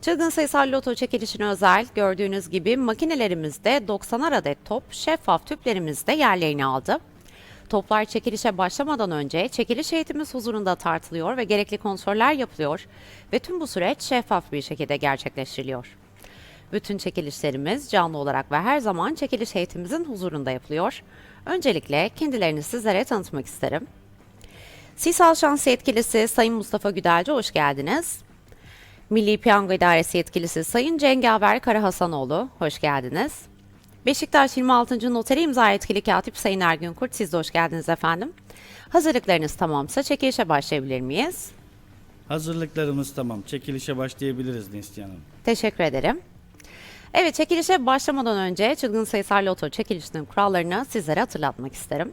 Çılgın sayısal loto çekilişine özel gördüğünüz gibi makinelerimizde 90'ar adet top şeffaf tüplerimizde yerlerini aldı. Toplar çekilişe başlamadan önce çekiliş heyetimiz huzurunda tartılıyor ve gerekli kontroller yapılıyor ve tüm bu süreç şeffaf bir şekilde gerçekleştiriliyor. Bütün çekilişlerimiz canlı olarak ve her zaman çekiliş heyetimizin huzurunda yapılıyor. Öncelikle kendilerini sizlere tanıtmak isterim. Sisal Şans Yetkilisi Sayın Mustafa Güdelci hoş geldiniz. Milli Piyango İdaresi Yetkilisi Sayın Cengaver Karahasanoğlu, hoş geldiniz. Beşiktaş 26. Noteri imza yetkili katip Sayın Ergün Kurt, siz de hoş geldiniz efendim. Hazırlıklarınız tamamsa çekilişe başlayabilir miyiz? Hazırlıklarımız tamam. Çekilişe başlayabiliriz Neslihan Hanım. Teşekkür ederim. Evet, çekilişe başlamadan önce çılgın sayısal loto çekilişinin kurallarını sizlere hatırlatmak isterim.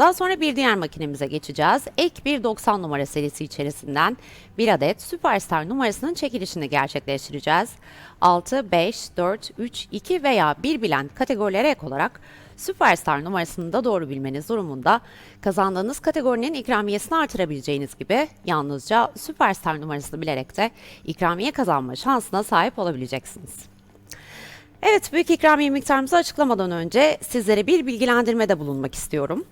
Daha sonra bir diğer makinemize geçeceğiz. Ek bir 90 numara serisi içerisinden bir adet Süperstar numarasının çekilişini gerçekleştireceğiz. 6, 5, 4, 3, 2 veya 1 bilen kategorilere ek olarak Süperstar numarasını da doğru bilmeniz durumunda kazandığınız kategorinin ikramiyesini artırabileceğiniz gibi yalnızca Süperstar numarasını bilerek de ikramiye kazanma şansına sahip olabileceksiniz. Evet, büyük ikramiye miktarımızı açıklamadan önce sizlere bir bilgilendirmede bulunmak istiyorum.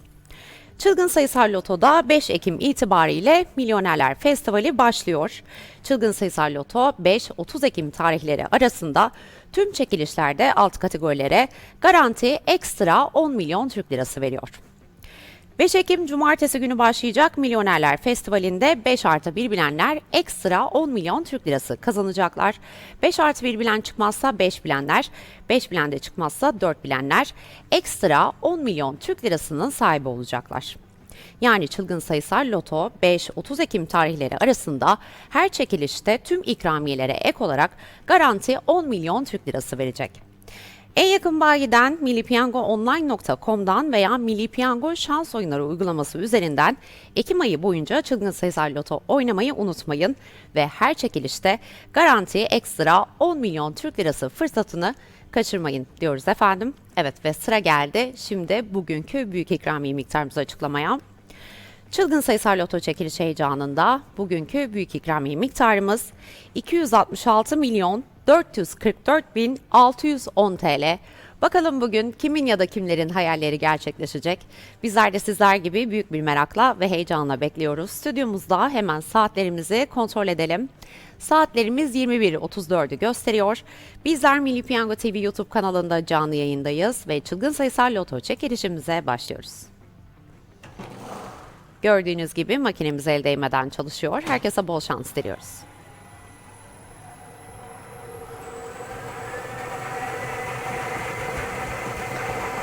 Çılgın Sayısal Loto'da 5 Ekim itibariyle Milyonerler Festivali başlıyor. Çılgın Sayısal Loto 5-30 Ekim tarihleri arasında tüm çekilişlerde alt kategorilere garanti ekstra 10 milyon Türk lirası veriyor. 5 Ekim Cumartesi günü başlayacak Milyonerler Festivali'nde 5 artı 1 bilenler ekstra 10 milyon Türk lirası kazanacaklar. 5 artı 1 bilen çıkmazsa 5 bilenler, 5 bilen de çıkmazsa 4 bilenler ekstra 10 milyon Türk lirasının sahibi olacaklar. Yani çılgın sayısal loto 5-30 Ekim tarihleri arasında her çekilişte tüm ikramiyelere ek olarak garanti 10 milyon Türk lirası verecek. En yakın bayiden millipiyangoonline.com'dan veya Milli Piyango şans oyunları uygulaması üzerinden Ekim ayı boyunca çılgın sayısal loto oynamayı unutmayın ve her çekilişte garanti ekstra 10 milyon Türk lirası fırsatını kaçırmayın diyoruz efendim. Evet ve sıra geldi şimdi bugünkü büyük ikramiye miktarımızı açıklamaya. Çılgın sayısal loto çekiliş heyecanında bugünkü büyük ikramiye miktarımız 266 milyon 444.610 TL. Bakalım bugün kimin ya da kimlerin hayalleri gerçekleşecek? Bizler de sizler gibi büyük bir merakla ve heyecanla bekliyoruz. Stüdyomuzda hemen saatlerimizi kontrol edelim. Saatlerimiz 21.34'ü gösteriyor. Bizler Milli Piyango TV YouTube kanalında canlı yayındayız ve çılgın sayısal loto çekilişimize başlıyoruz. Gördüğünüz gibi makinemiz el değmeden çalışıyor. Herkese bol şans diliyoruz.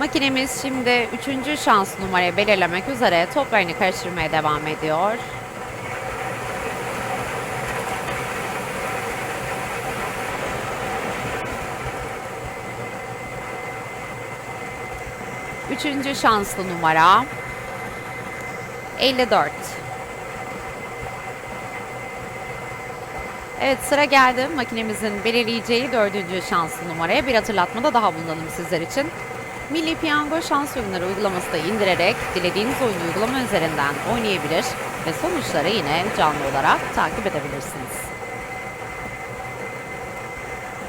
Makinemiz şimdi üçüncü şans numarayı belirlemek üzere toplarını karıştırmaya devam ediyor. Üçüncü şanslı numara 54. Evet sıra geldi. Makinemizin belirleyeceği dördüncü şanslı numaraya bir hatırlatmada daha bulunalım sizler için. Milli Piyango şans oyunları uygulaması da indirerek dilediğiniz oyun uygulama üzerinden oynayabilir ve sonuçları yine canlı olarak takip edebilirsiniz.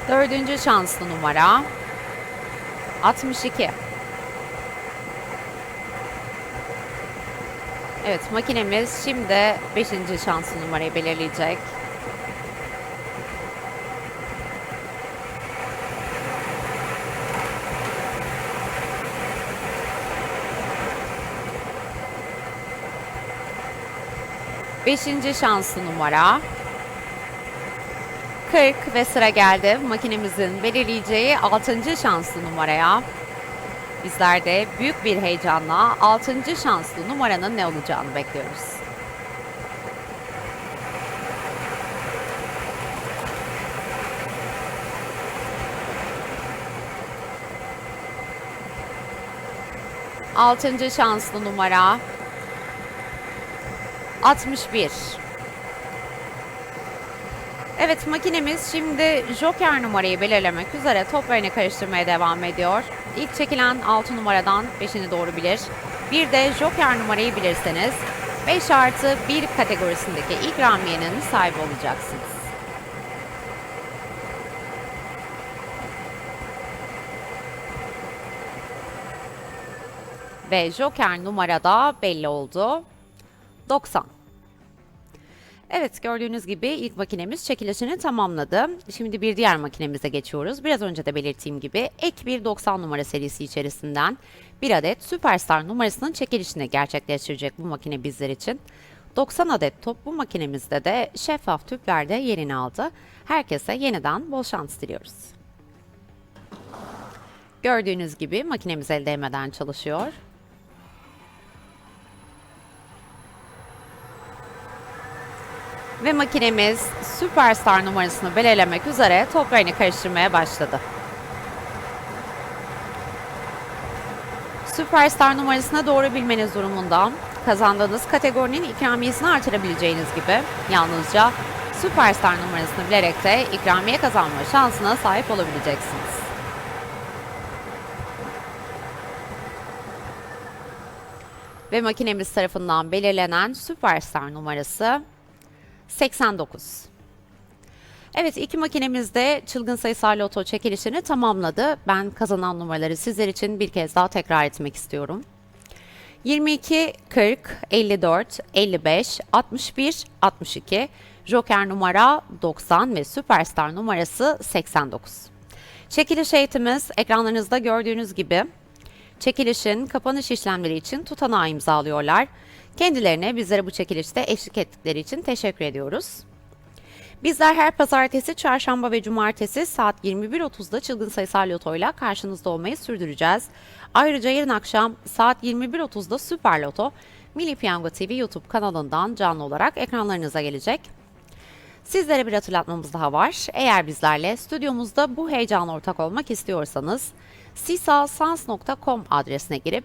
Dördüncü şanslı numara 62. Evet makinemiz şimdi 5. şanslı numarayı belirleyecek. Beşinci şanslı numara 40 ve sıra geldi makinemizin belirleyeceği 6. şanslı numaraya. Bizler de büyük bir heyecanla 6. şanslı numaranın ne olacağını bekliyoruz. Altıncı şanslı numara 61. Evet makinemiz şimdi Joker numarayı belirlemek üzere toplarını karıştırmaya devam ediyor. İlk çekilen 6 numaradan 5'ini doğru bilir. Bir de Joker numarayı bilirseniz 5 artı 1 kategorisindeki ikramiyenin sahibi olacaksınız. Ve Joker numarada belli oldu. 90. Evet gördüğünüz gibi ilk makinemiz çekilişini tamamladı. Şimdi bir diğer makinemize geçiyoruz. Biraz önce de belirttiğim gibi ek bir 90 numara serisi içerisinden bir adet Superstar numarasının çekilişini gerçekleştirecek bu makine bizler için. 90 adet top bu makinemizde de şeffaf tüplerde yerini aldı. Herkese yeniden bol şans diliyoruz. Gördüğünüz gibi makinemiz el değmeden çalışıyor. Ve makinemiz Superstar numarasını belirlemek üzere toplarını karıştırmaya başladı. Superstar numarasına doğru bilmeniz durumunda kazandığınız kategorinin ikramiyesini artırabileceğiniz gibi yalnızca Superstar numarasını bilerek de ikramiye kazanma şansına sahip olabileceksiniz. Ve makinemiz tarafından belirlenen Superstar numarası 89. Evet iki makinemiz de çılgın sayısal loto çekilişini tamamladı. Ben kazanan numaraları sizler için bir kez daha tekrar etmek istiyorum. 22, 40, 54, 55, 61, 62, Joker numara 90 ve Superstar numarası 89. Çekiliş eğitimiz ekranlarınızda gördüğünüz gibi çekilişin kapanış işlemleri için tutanağı imzalıyorlar. Kendilerine bizlere bu çekilişte eşlik ettikleri için teşekkür ediyoruz. Bizler her pazartesi, çarşamba ve cumartesi saat 21.30'da çılgın sayısal lotoyla karşınızda olmayı sürdüreceğiz. Ayrıca yarın akşam saat 21.30'da Süper Loto Milli Piyango TV YouTube kanalından canlı olarak ekranlarınıza gelecek. Sizlere bir hatırlatmamız daha var. Eğer bizlerle stüdyomuzda bu heyecana ortak olmak istiyorsanız sisalsans.com adresine girip